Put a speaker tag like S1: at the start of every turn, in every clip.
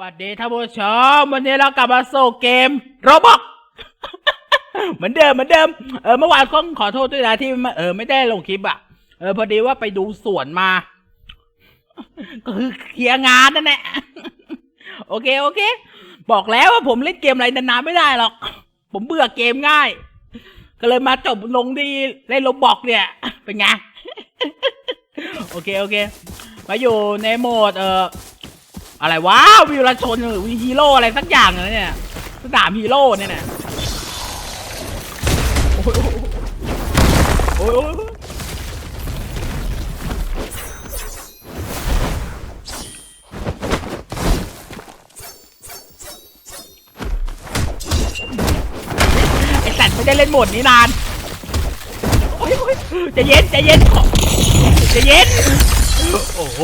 S1: วัสดีท่านผู้ชมวันนี้เรากลับมาสู่เกมโรบอกเหมือนเดิมเหมือนเดิมเออเมื่อวานก็ขอโทษด้วยนะที่ไม่เออไม่ได้ลงคลิปอะเออพอดีว่าไปดูสวนมา ก็คือเคลียร์งานนั่นแหละโอเคโอเค บอกแล้วว่าผมเล่นเกมอะไรนานๆไม่ได้หรอก ผมเบื่อเกมง่าย ก็เลยมาจบลงที่เล่นโรบอกเนี่ย เป็นไงโอเคโอเค มาอยู่ในโหมดเอ่อ อะไรวะวิวรชนหรือวิฮีโร่อะไรสักอย่างเลยเนี่ยสนามฮีโร่เนี่ยนะโอ้ยโอ้ยโอ้ยไอสัตว์ไม่ได้เล่นโหมดนี้นานโอ้ยจะเย็นจะเย็นจะเย็นโอ้โห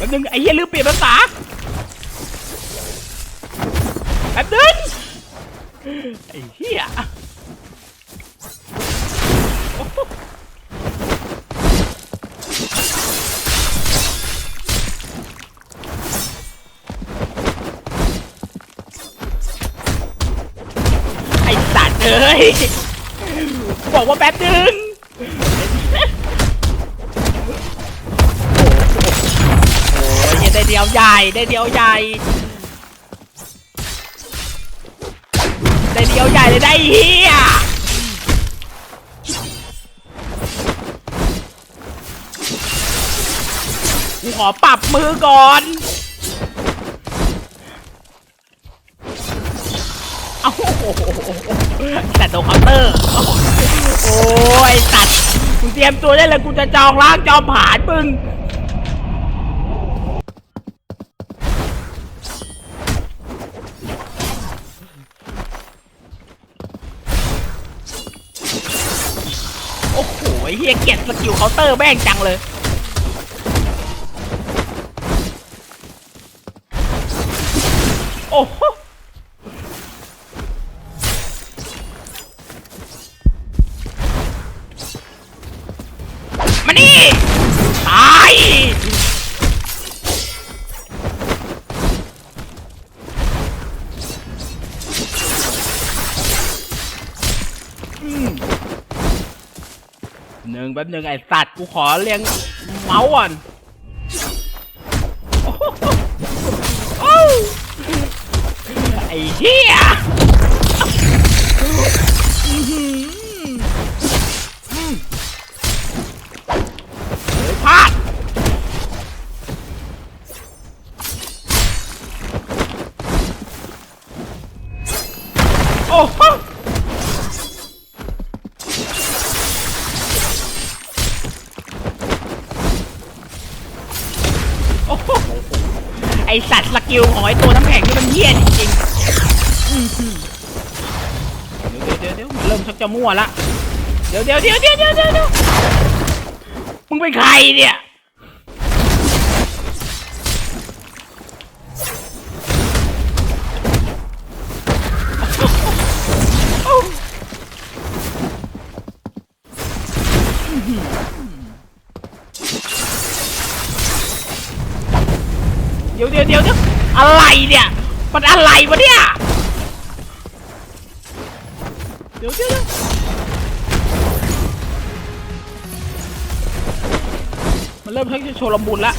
S1: แป๊บ นึงไอ้เหี้ยลืมเปลี่ยนภาษาแป๊บนึงไอ้เหี้ยไอ้สัตว์เอ้ยบอกว่าแป๊บนึง เดียวใหญ่ได้เดียวใหญ่ได้เดียวใหญ่เลยได้เฮียกูขอปรับมือก่อน เอาแต่โดนเคาน์เตอร์ โอ้ยสัตว์กูเตรียมตัวได้เลยกูจะจองล้างจอมผานมึง โอ้โห ไอ้เฮียเก็บสกิลเคาน์เตอร์แม่งจังเลย โอ้โห หนึ่งแป๊บหนึ่งไอ้สัตว์กูขอเรียงเมาส์ก่อนไอ้เหี้ยอื้อหือเฮ้ยพลาดโอ้ ไอสัตว์สกิลของไอตัวน้ำแข็งนี่มันเหี้ยจริงๆเดี๋ยวเดี๋ยวเดี๋ยวเริ่มชักจะมั่วละ เดี๋ยวเดี๋ยวเดี๋ยวเดี๋ยวเดี๋ยวเดี๋ยวมึงเป็นใครเนี่ย เนี่ย มันอะไรวะเนี่ย เดี๋ยวเดี๋ยวมันเริ่มทักจะโชว์ลำบุญละ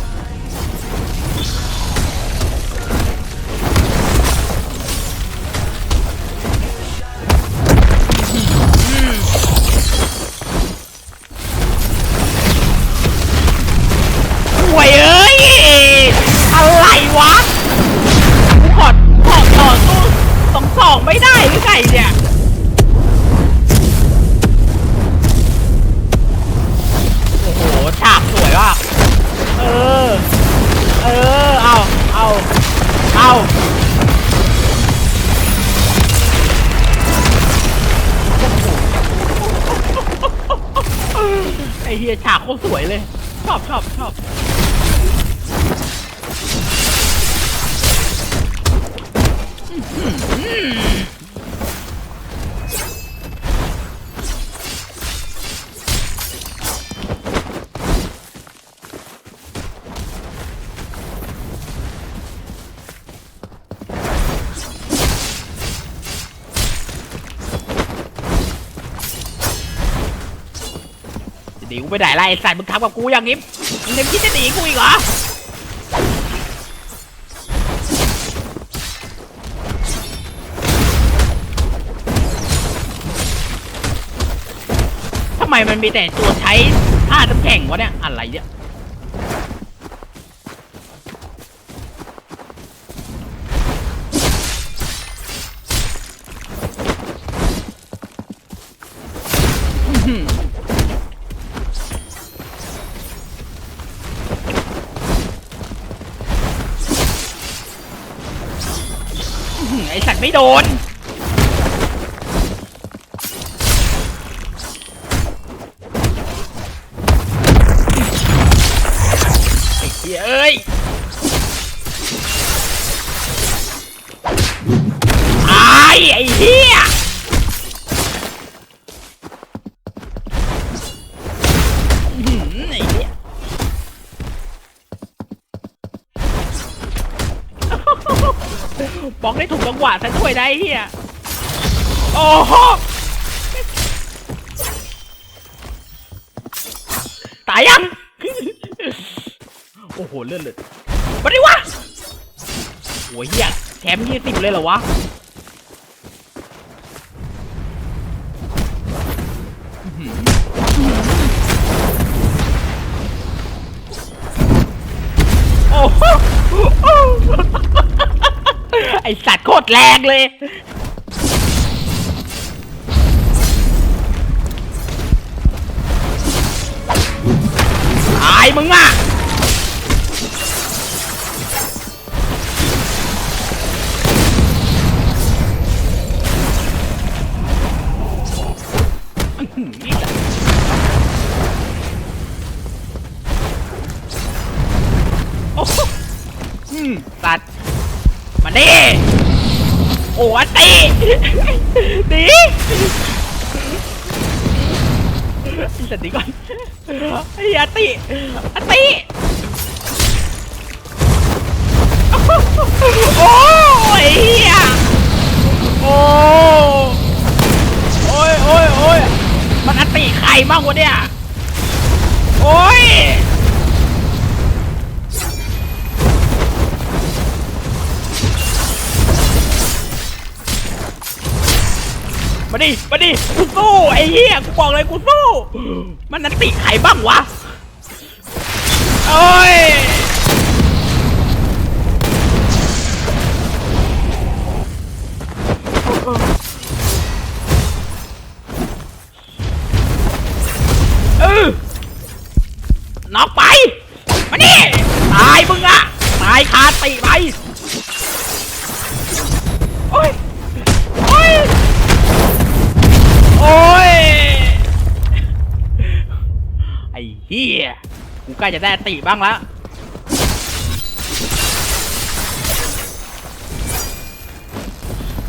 S1: ไม่ได้หรือไงเนี่ยโอ้โหฉากสวยว่ะเออ เออ เอาเอาเอาไอเฮียฉากโคตรสวยเลย ชอบชอบชอบ หนีกูไปไหนล่ะไอ้สัตว์มึงทำกับกูอย่างนี้มึงยังคิดจะหนีกูอีกเหรอ ไมมันมีแต่ตัวใช้ท่าน้ำแข็งวะเนี่ย อะไรเนี่ยอื้อหืออื้อหือไอสัตว์ไม่โดน หวะซะด้วยนะไอ้เหี้ยโอ้โหตายยัง โอ้โหเลื่อนเลยมาดิวะโอ้ยเฮียแถมยี่สิบเลยเหรอวะอื้อหือโอ้โห ไอสัตว์โคตรแรงเลย ตายมึงอะโอ้โหอืมตัด มาดิโอ้ตีดีอ้สัตว์ดีก่อนไอ้อตีอันตีโอ้ยเฮียโอ้โอ้ยโอ้ยโอ้ยมันอตีใครบ้างวะเนี่ยโอ้ย มาดิ มาดิ กูสู้ไอ้เหี้ย กูบอกเลยกูสู้ มันนันติใครบ้างวะ โอ้ย เฮียกูใกล้จะได้ติบ้างแล้ว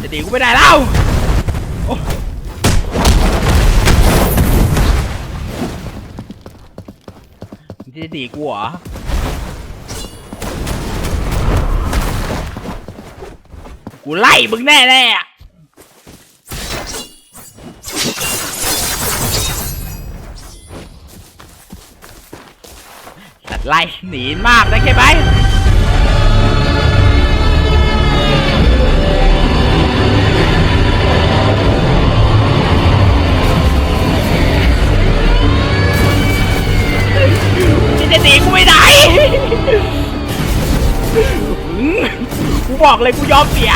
S1: จะดีกูไม่ได้แล้วจะดีกูเหรอกูไล่มึงแน่แน่ ไล่หนีมากนะใช่ไหมจะหนีกูไม่ได้กูบอกเลยกูยอมเสีย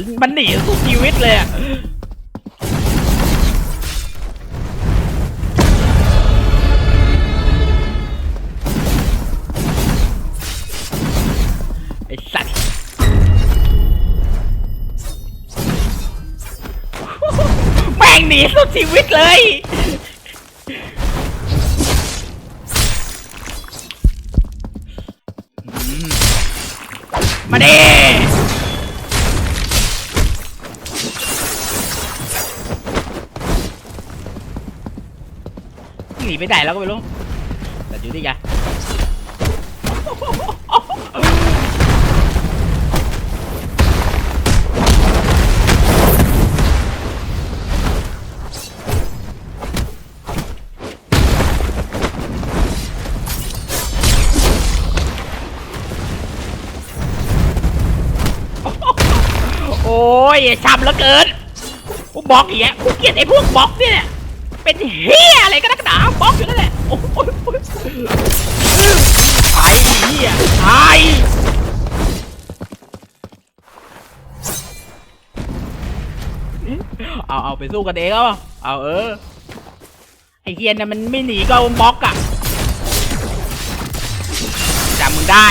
S1: อ้โหมันมันหนีสู้ชีวิตเลยอะไอ้สัตว์แม่งหนีสู้ชีวิตเลยมมาดิ ไปไหนแล้วก็ไม่รู้แต่อยู่ที่แกโอ้ยช้ำเหลือเกินกูบล็อกอีกแล้วกูเกลียดไอ้พวกบล็อกเนี่ย เป็นเฮียอะไรก็นักหนาบล็อกอยู่นั่นแหละโอ้ยไอ้เฮียไอ้เอาเอาไปสู้กันเองเอาเอาเออไอ้เฮียเนี่ยมันไม่หนีก็บล็อกอะจำมึงได้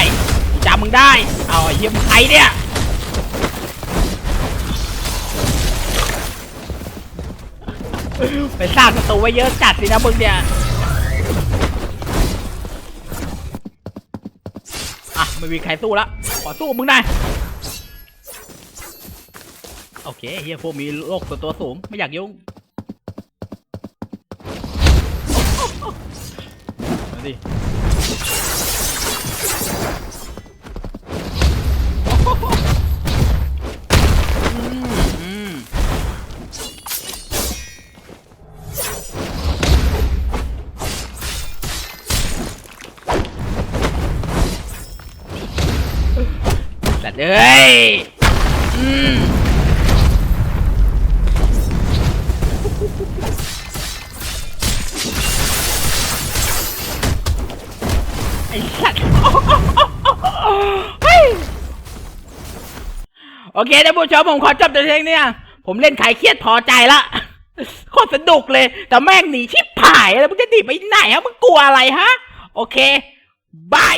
S1: จำมึงได้ เอาไอเฮียมึงใครเนี่ย ไปสร้างศัตรูไว้เยอะจัดสินะมึงเนี่ยอะไม่มีใครสู้ละขอสู้กับมึงหน่อยโอเคเฮียพวกมีโรคส่วนตัวสูงไม่อยากยุ่ง ไอ้สัตว์โอเคท่านผู้ชมผมขอจบแต่เพียงเนี้ยผมเล่นขายเครียดพอใจละโคตรสนุกเลย แต่แม่งหนีชิบหายแล้วมึงจะหนีไปไหนฮะมึงกลัวอะไรฮะ โอเคบาย